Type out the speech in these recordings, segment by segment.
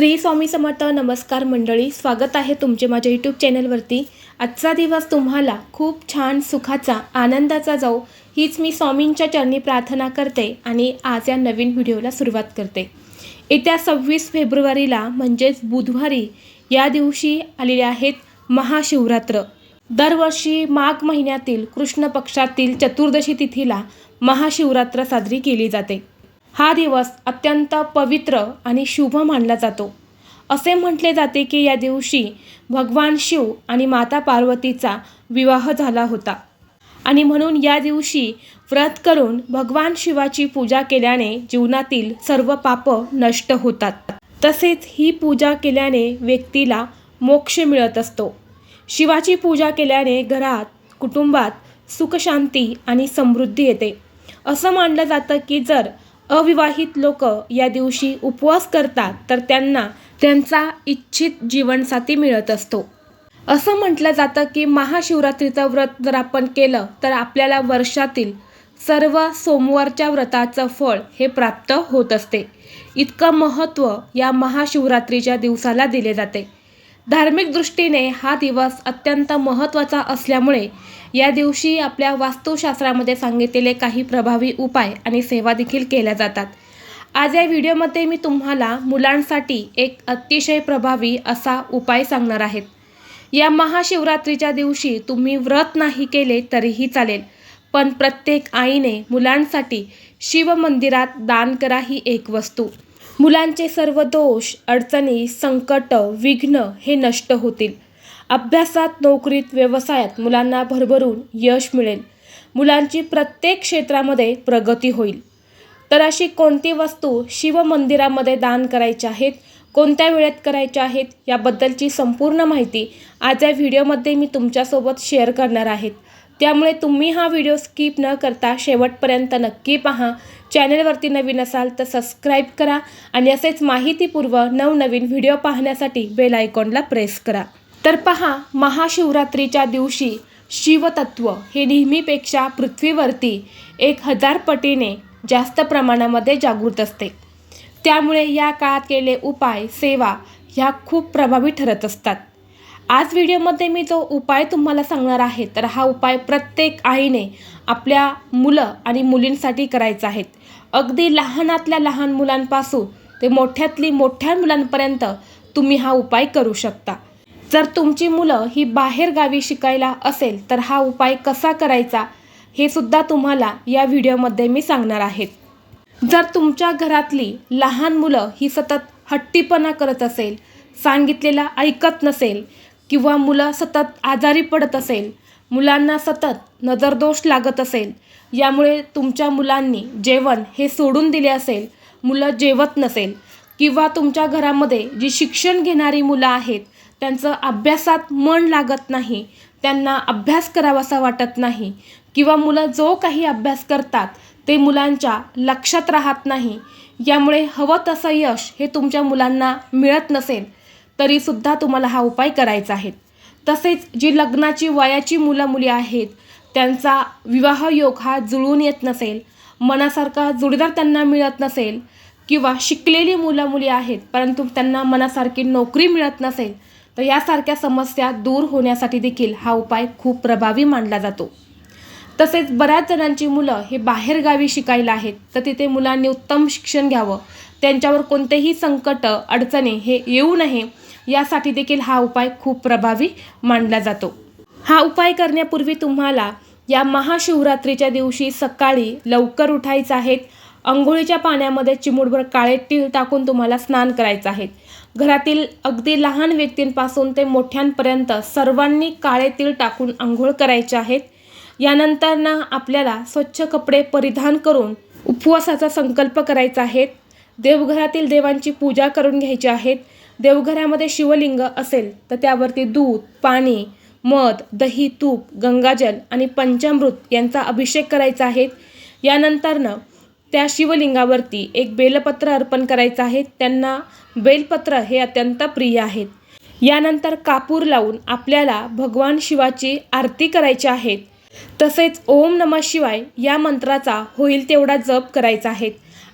श्री स्वामी समर्थ नमस्कार मंडळी स्वागत आहे तुमचे माझ्या यूट्यूब चॅनलवरती. आजचा दिवस तुम्हाला खूप छान सुखाचा आनंदाचा जाऊ हीच मी स्वामींच्या चरणी प्रार्थना करते आणि आज या नवीन व्हिडिओला सुरुवात करते. येत्या सव्वीस फेब्रुवारीला म्हणजेच बुधवारी या दिवशी आलेले आहेत महाशिवरात्र. दरवर्षी माघ महिन्यातील कृष्ण पक्षातील चतुर्दशी तिथीला महाशिवरात्र साजरी केली जाते. हा दिवस अत्यंत पवित्र आणि शुभ मानला जातो. असे म्हटले जाते की या दिवशी भगवान शिव आणि माता पार्वतीचा विवाह झाला होता. आणि म्हणून या दिवशी व्रत करून भगवान शिवाची पूजा केल्याने जीवनातील सर्व पाप नष्ट होतात. तसेच ही पूजा केल्याने व्यक्तीला मोक्ष मिळत असतो. शिवाची पूजा केल्याने घरात कुटुंबात सुखशांती आणि समृद्धी येते. असं मानलं जातं की जर अविवाहित लोक या दिवशी उपवास करतात तर त्यांना त्यांचा इच्छित जीवनसाथी मिळत असतो. असं म्हटलं जातं की महाशिवरात्रीचं व्रत जर आपण केलं तर आपल्याला वर्षातील सर्व सोमवारच्या व्रताचं फळ हे प्राप्त होत असते. इतकं महत्त्व या महाशिवरात्रीच्या दिवसाला दिले जाते. धार्मिक दृष्टीने हा दिवस अत्यंत महत्त्वाचा असल्यामुळे या दिवशी आपल्या वास्तुशास्त्रामध्ये सांगितलेले काही प्रभावी उपाय आणि सेवा देखील केल्या जातात. आज या व्हिडिओमध्ये मी तुम्हाला मुलांसाठी एक अतिशय प्रभावी असा उपाय सांगणार आहेत या महाशिवरात्रीच्या दिवशी तुम्ही व्रत नाही केले तरीही चालेल पण प्रत्येक आईने मुलांसाठी शिवमंदिरात दान करा ही एक वस्तू. मुलांचे सर्व दोष अडचणी संकट विघ्न हे नष्ट होतील. अभ्यासात नोकरीत व्यवसायात मुलांना भरभरून यश मिळेल. मुलांची प्रत्येक क्षेत्रामध्ये प्रगती होईल. तर अशी कोणती वस्तू शिवमंदिरामध्ये दान करायची आहेत कोणत्या वेळेत करायच्या आहेत याबद्दलची संपूर्ण माहिती आज या व्हिडिओमध्ये मी तुमच्यासोबत शेअर करणार आहेत त्यामुळे तुम्ही हा व्हिडिओ स्किप न करता शेवटपर्यंत नक्की पहा. चॅनलवरती नवीन असाल तर सबस्क्राईब करा आणि असेच माहितीपूर्व नवनवीन व्हिडिओ पाहण्यासाठी बेल आयकॉनला प्रेस करा. तर पहा महाशिवरात्रीच्या दिवशी शिवतत्व हे नेहमीपेक्षा पृथ्वीवरती एक हजार पटीने जास्त प्रमाणामध्ये जागृत असते. त्यामुळे या काळात केलेले उपाय सेवा ह्या खूप प्रभावी ठरत असतात. आज व्हिडिओमध्ये मी जो उपाय तुम्हाला सांगणार आहे तर हा उपाय प्रत्येक आईने आपल्या मुलं आणि मुलींसाठी करायचा आहे. अगदी लहानातल्या लहान मुलांपासून ते मोठ्यातली मोठ्या मुलांपर्यंत तुम्ही हा उपाय करू शकता. जर तुमची मुलं ही बाहेर गावी शिकायला असेल तर हा उपाय कसा करायचा हे सुद्धा तुम्हाला या व्हिडिओमध्ये मी सांगणार आहेत जर तुमच्या घरातली लहान मुलं ही सतत हट्टीपणा करत असेल सांगितलेला ऐकत नसेल किंवा मुलं सतत आजारी पडत असेल मुलांना सतत नजरदोष लागत असेल यामुळे तुमच्या मुलांनी जेवण हे सोडून दिले असेल मुलं जेवत नसेल किंवा तुमच्या घरामध्ये जी शिक्षण घेणारी मुलं आहेत त्यांचं अभ्यासात मन लागत नाही त्यांना अभ्यास करावासा वाटत नाही किंवा मुलं जो काही अभ्यास करतात ते मुलांच्या लक्षात राहत नाही यामुळे हवं तसं यश हे तुमच्या मुलांना मिळत नसेल तरीसुद्धा तुम्हाला हा उपाय करायचा आहे. तसेच जी लग्नाची वयाची मुलं मुली आहेत त्यांचा विवाह योग हा जुळून येत नसेल मनासारखा जोडीदार त्यांना मिळत नसेल किंवा शिकलेली मुलं मुली आहेत परंतु त्यांना मनासारखी नोकरी मिळत नसेल तर यासारख्या समस्या दूर होण्यासाठी देखील हा उपाय खूप प्रभावी मानला जातो. तसेच बऱ्याच जणांची मुलं हे बाहेरगावी शिकायला आहेत तर तिथे मुलांनी उत्तम शिक्षण घ्यावं त्यांच्यावर कोणतेही संकट अडचणी हे येऊ नये यासाठी देखील हा उपाय खूप प्रभावी मानला जातो. हा उपाय करण्यापूर्वी तुम्हाला या महाशिवरात्रीच्या दिवशी सकाळी लवकर उठायचं आहेत. अंघोळीच्या पाण्यामध्ये चिमूटभर काळे तीळ टाकून तुम्हाला स्नान करायचं आहे घरातील अगदी लहान व्यक्तींपासून ते मोठ्यांपर्यंत सर्वांनी काळे तीळ टाकून आंघोळ करायचे आहेत. यानंतर ना आपल्याला स्वच्छ कपडे परिधान करून उपवासाचा संकल्प करायचा आहे. देवघरातील देवांची पूजा करून घ्यायची आहेत. देवघरामध्ये शिवलिंग असेल तर त्यावरती दूध पाणी मध दही तूप गंगाजल आणि पंचामृत यांचा अभिषेक करायचा आहे. यानंतरनं त्या शिवलिंगावरती एक बेलपत्र अर्पण करायचं आहे. त्यांना बेलपत्र हे अत्यंत प्रिय आहेत यानंतर कापूर लावून आपल्याला भगवान शिवाची आरती करायची आहे. तसेच ओम नमः शिवाय या मंत्राचा होईल तेवढा जप करायचा आहे.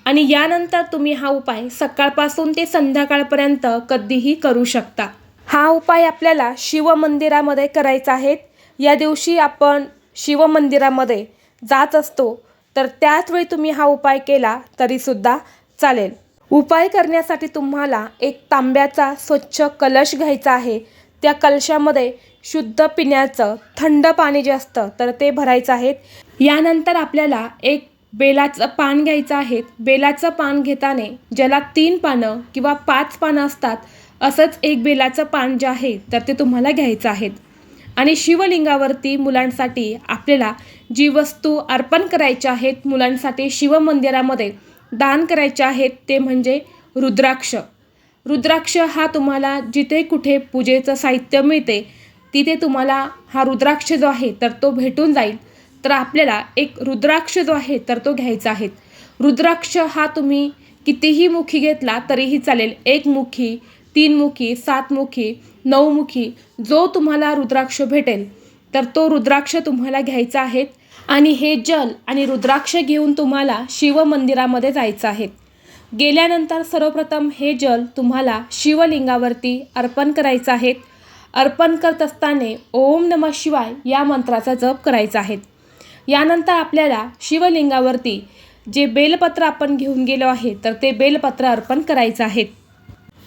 आणि यानंतर तुम्ही हा उपाय सकाळपासून ते संध्याकाळपर्यंत कधीही करू शकता. हा उपाय आपल्याला शिवमंदिरामध्ये करायचा आहे. या दिवशी आपण शिवमंदिरामध्ये जात असतो. तर त्याच वेळी तुम्ही हा उपाय केला तरीसुद्धा चालेल. उपाय करण्यासाठी तुम्हाला एक तांब्याचा स्वच्छ कलश घ्यायचा आहे. त्या कलशामध्ये शुद्ध पिण्याचं थंड पाणी जे असतं तर ते भरायचं आहे. यानंतर आपल्याला एक बेलाचं पान घ्यायचं आहे. बेलाचं पान घेताना ज्याला तीन पानं किंवा पाच पानं असतात असंच एक बेलाचं पान जे आहे तर ते तुम्हाला घ्यायचं आहे. आणि शिवलिंगावरती मुलांसाठी आपल्याला जी वस्तू अर्पण करायच्या आहेत मुलांसाठी शिवमंदिरामध्ये दान करायचे आहेत ते म्हणजे रुद्राक्ष. रुद्राक्ष हा तुम्हाला जिथे कुठे पूजेचं साहित्य मिळते तिथे तुम्हाला हा रुद्राक्ष जो आहे तर तो भेटून जाईल. तर आपल्याला एक रुद्राक्ष जो आहे तर तो घ्यायचा आहे. रुद्राक्ष हा तुम्ही कितीही मुखी घेतला तरीही चालेल. एक मुखी तीन मुखी सात मुखी नऊ मुखी जो तुम्हाला रुद्राक्ष भेटेल तर तो रुद्राक्ष तुम्हाला घ्यायचा आहे. आणि हे जल आणि रुद्राक्ष घेऊन तुम्हाला शिवमंदिरामध्ये जायचं आहे. गेल्यानंतर सर्वप्रथम हे जल तुम्हाला शिवलिंगावरती अर्पण करायचं आहे. अर्पण करत असताना ओम नम शिवाय या मंत्राचा जप करायचा आहे. यानंतर आपल्याला शिवलिंगावरती जे बेलपत्र आपण घेऊन गेलो आहे तर ते बेलपत्र अर्पण करायचं आहे.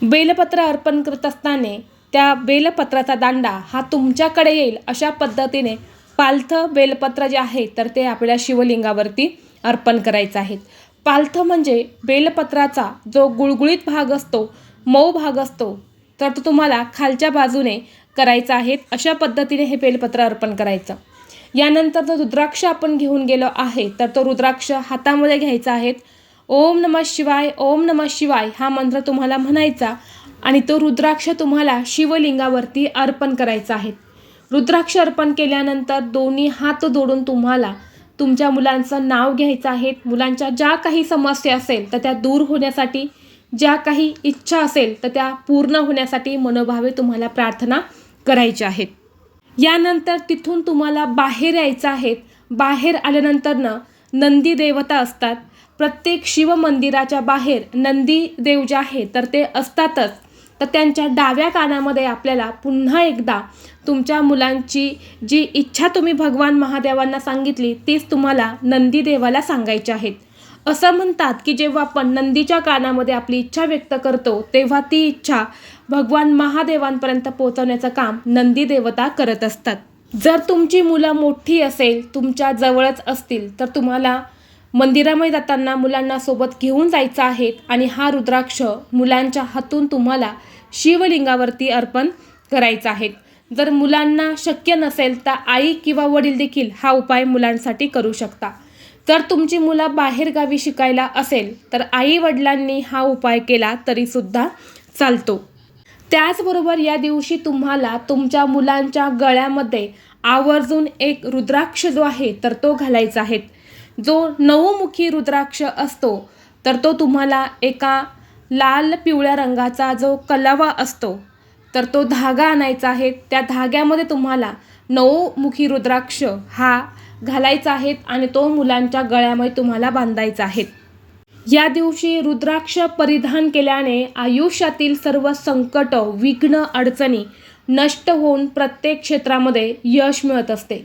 बेलपत्र अर्पण करत असताना त्या बेलपत्राचा दांडा हा तुमच्याकडे येईल अशा पद्धतीने पालथं बेलपत्र जे आहे तर ते आपल्या शिवलिंगावरती अर्पण करायचं आहे. पालथं म्हणजे बेलपत्राचा जो गुळगुळीत भाग असतो मऊ भाग असतो तर तो तुम्हाला खालच्या बाजूने करायचा आहे. अशा पद्धतीने हे बेलपत्र अर्पण करायचं. यानंतर जो रुद्राक्ष आपण घेऊन गेलो आहे. तर तो रुद्राक्ष हातामध्ये घ्यायचा आहे. ओम नम शिवाय ओम नम शिवाय हा मंत्र तुम्हाला म्हणायचा आणि तो रुद्राक्ष तुम्हाला शिवलिंगावरती अर्पण करायचा आहे. रुद्राक्ष अर्पण केल्यानंतर दोन्ही हात जोडून तुम्हाला तुमच्या मुलांचं नाव घ्यायचं आहे. मुलांच्या ज्या काही समस्या असेल तर त्या दूर होण्यासाठी ज्या काही इच्छा असेल तर त्या पूर्ण होण्यासाठी मनोभावे तुम्हाला प्रार्थना करायच्या आहेत यानंतर तिथून तुम्हाला बाहेर यायचं आहे. बाहेर आल्यानंतरनं नंदी देवता असतात. प्रत्येक शिवमंदिराच्या बाहेर नंदी देव जे आहे तर ते असतातच. तर त्यांच्या डाव्या कानामध्ये आपल्याला पुन्हा एकदा तुमच्या मुलांची जी इच्छा तुम्ही भगवान महादेवांना सांगितली तीच तुम्हाला नंदी देवाला सांगायची आहेत. असं म्हणतात की जेव्हा आपण नंदीच्या कानामध्ये आपली इच्छा व्यक्त करतो तेव्हा ती इच्छा भगवान महादेवांपर्यंत पोहोचवण्याचं काम नंदी देवता करत असतात. जर तुमची मुलं मोठी असेल तुमच्या जवळच असतील तर तुम्हाला मंदिरामध्ये जाताना मुलांना सोबत घेऊन जायचं आहे आणि हा रुद्राक्ष मुलांच्या हातून तुम्हाला शिवलिंगावरती अर्पण करायचा आहे. जर मुलांना शक्य नसेल तर आई किंवा वडील देखील हा उपाय मुलांसाठी करू शकता. जर तुमची मुलं बाहेरगावी शिकायला असेल तर आई वडिलांनी हा उपाय केला तरीसुद्धा चालतो. त्याचबरोबर या दिवशी तुम्हाला तुमच्या मुलांच्या गळ्यामध्ये आवर्जून एक रुद्राक्ष जो आहे तर तो घालायचा आहे. जो नऊमुखी रुद्राक्ष असतो तर तो तुम्हाला एका लाल पिवळ्या रंगाचा जो कलावा असतो तर तो धागा आणायचा आहे. त्या धाग्यामध्ये तुम्हाला नऊमुखी रुद्राक्ष हा घालायचा आहे आणि तो मुलांच्या गळ्यामध्ये तुम्हाला बांधायचा आहे. या दिवशी रुद्राक्ष परिधान केल्याने आयुष्यातील सर्व संकट विघ्न अडचणी नष्ट होऊन प्रत्येक क्षेत्रामध्ये यश मिळत असते.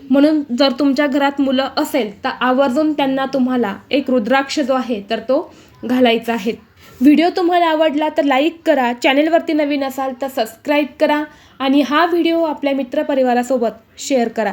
म्हणून जर तुमच्या घरात मुलं असेल तर आवर्जून त्यांना तुम्हाला एक रुद्राक्ष जो आहे तर तो घालायचा आहे. व्हिडिओ तुम्हाला आवडला तर लाईक करा चॅनेलवरती नवीन असाल तर सबस्क्राईब करा आणि हा व्हिडिओ आपल्या मित्रपरिवारासोबत शेअर करा.